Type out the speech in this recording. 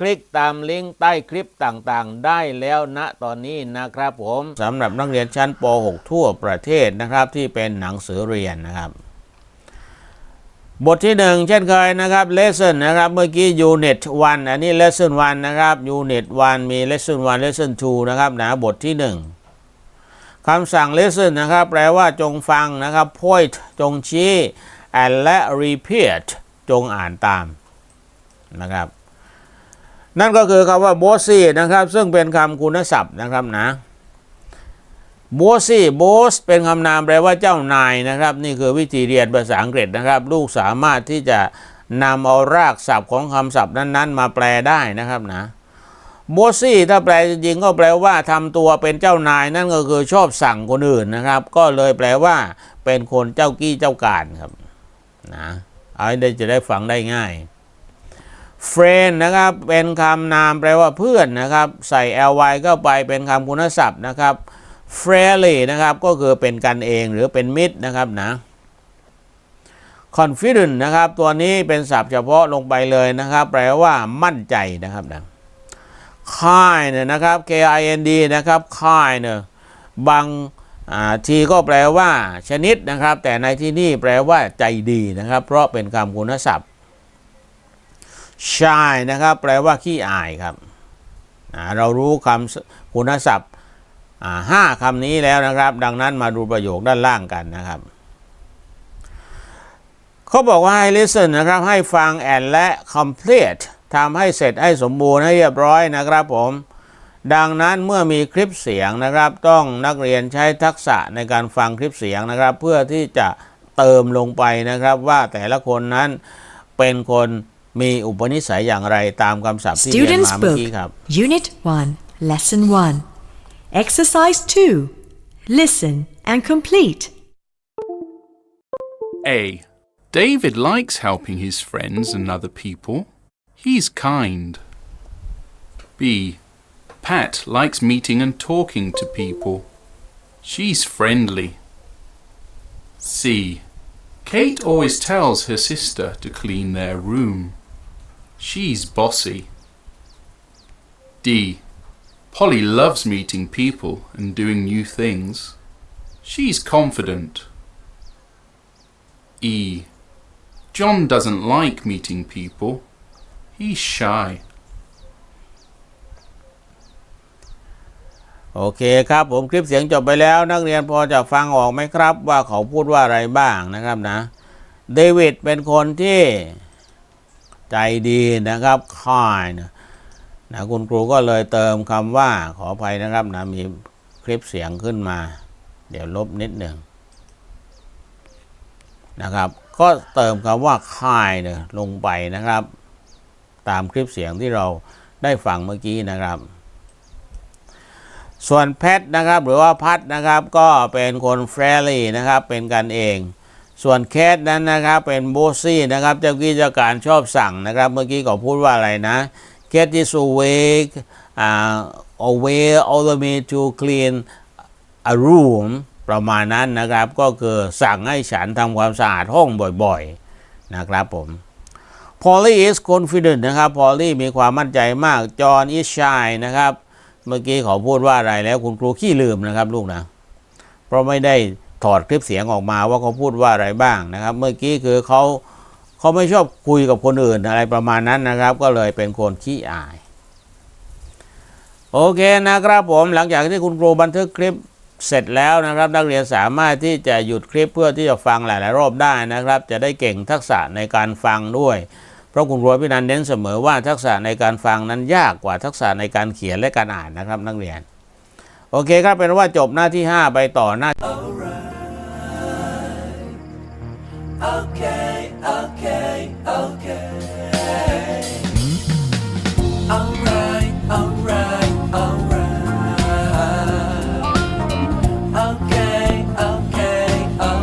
คลิกตามลิงก์ใต้คลิปต่างๆ ได้แล้วณตอนนี้นะครับผมสำหรับนักเรียนชั้นป .6 ทั่วประเทศนะครับที่เป็นหนังสือเรียนนะครับ บทที่หนึ่งเช่นเคยนะครับ lesson นะครับเมื่อกี้ unit 1 อันนี้ lesson 1 นะครับ unit 1 มี lesson 1 lesson 2 นะครับนะบทที่หนึ่งคำสั่ง listen นะครับ แปลว่าจงฟังนะครับ point จงชี้ and และ repeat จงอ่านตามนะครับ นั่นก็คือคำว่า bossy นะครับ ซึ่งเป็นคำคุณศัพท์นะครับนะ bossy boss เป็นคำนามแปลว่าเจ้านายนะครับ นี่คือวิธีเรียนภาษาอังกฤษนะครับ ลูกสามารถที่จะนำเอารากศัพท์ของคำศัพท์นั้นๆ มาแปลได้นะครับนะ b o s s y ถ้าแปลจริงๆก็แปลว่าทำตัวเป็นเจ้านายนั่นก็คือชอบสั่งคนอื่นนะครับ ก็เลยแปลว่าเป็นคนเจ้ากี้เจ้าการครับนะเอาได้จะได้ฟังได้ง่าย friend นะครับเป็นคำนามแปลว่าเพื่อนนะครับใส่ ly เข้าไปเป็นคำคุณศัพท์นะครับ friendly นะครับก็คือเป็นกันเองหรือเป็นมิตรนะครับนะ confident นะครับตัวนี้เป็นศัพท์เฉพาะลงไปเลยนะครับ แปลว่ามั่นใจนะครับนะ kind นะครับ k i n d นะครับ kind บางอ่าทีก็แปลว่าชนิดนะครับ แต่ในที่นี่แปลว่าใจดีนะครับ เพราะเป็นคำคุณศัพท์ shy นะครับ แปลว่าขี้อายครับ เรารู้คำคุณศัพท์ห้าคำนี้แล้วนะครับ ดังนั้นมาดูประโยคด้านล่างกันนะครับเขาบอกว่าให้ listen นะครับ ให้ฟัง and และ complete ทำให้เสร็จให้สมบูรณ์ให้เรียบร้อยนะครับผม ดังนั้นเมื่อมีคลิปเสียงนะครับ ต้องนักเรียนใช้ทักษะในการฟังคลิปเสียงนะครับ เพื่อที่จะเติมลงไปนะครับว่าแต่ละคนนั้นเป็นคน มีอุปนิสัยอย่างไรตามคำศัพท์ที่เรียน Students มาเมื่อ Book, กี้ครับ Unit 1, Lesson 1. Exercise 2. Listen and complete. A. David likes helping his friends and other people. He's kind. B. Pat likes meeting and talking to people. She's friendly. C. Kate always tells her sister to clean their room. She's bossy. D. Polly loves meeting people and doing new things. She's confident. E. John doesn't like meeting people. He's shy. โอเคครับผมคลิปเสียงจบไปแล้ว นักเรียนพอจะฟังออกไหมครับ ว่าเขาพูดว่าอะไรบ้างนะครับนะเดวิดเป็นคนที่ ใจดีนะครับคายนะนะคุณครูก็เลยเติมคำว่าขออภัยนะครับนะมีคลิปเสียงขึ้นมา เดี๋ยวลบนิดหนึ่งนะครับ ก็เติมคำว่าค่ายเนี่ยลงไปนะครับ ตามคลิปเสียงที่เราได้ฟังเมื่อกี้นะครับส่วนแพทนะครับหรือว่าพัดนะครับก็เป็นคนเฟรลี่นะครับเป็นกันเอง ส่วนแคทนั้นนะครับเป็นโบซี่นะครับเจ้ากี้เจ้าการชอบสั่งนะครับ เมื่อกี้ก็พูดว่าอะไรนะแคท is awake uh, away all the way to clean a room ประมาณนั้นนะครับก็คือสั่งให้ฉันทำความสะอาดห้องบ่อยๆนะครับผม Polly is confident นะครับ Polly มีความมั่นใจมาก John is shy นะครับ เมื่อกี้เขาพูดว่าอะไรแล้วคุณครูขี้ลืมนะครับลูกนะ เพราะไม่ได้ ถอดคลิปเสียงออกมาว่าเขาพูดว่าอะไรบ้างนะครับ เมื่อกี้คือเขาเขาไม่ชอบคุยกับคนอื่นอะไรประมาณนั้นนะครับ ก็เลยเป็นคนขี้อาย โอเคนะครับผมหลังจากที่คุณครูบันทึกคลิปเสร็จแล้วนะครับ นักเรียนสามารถที่จะหยุดคลิปเพื่อที่จะฟังหลาย ๆ รอบได้นะครับ จะได้เก่งทักษะในการฟังด้วย เพราะคุณครูพี่นันเน้นเสมอว่าทักษะในการฟังนั้นยากกว่าทักษะในการเขียนและการอ่านนะครับ นักเรียน โอเคครับเป็นว่าจบหน้าที่ 5 ไปต่อหน้า